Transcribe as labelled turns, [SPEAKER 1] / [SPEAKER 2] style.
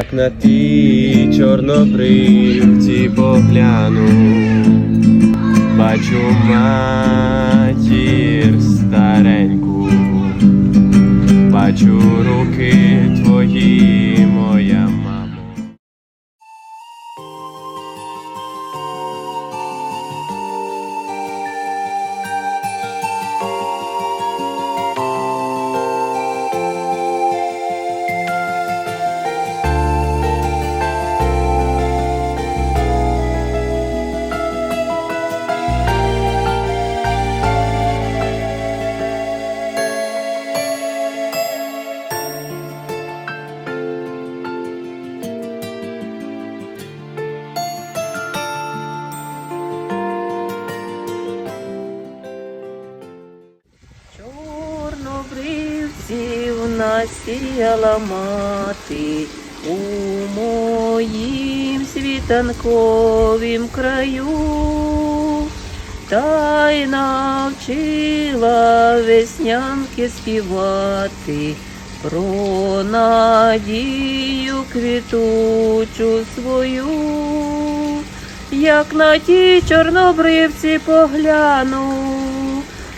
[SPEAKER 1] Як на ті чорнобривці погляну, бачу матір стареньку, бачу руки твої,
[SPEAKER 2] Чорнобривців насіяла мати у моїм світанковім краю, та й навчила веснянки співати про надію квітучу свою. Як на ті чорнобривці погляну,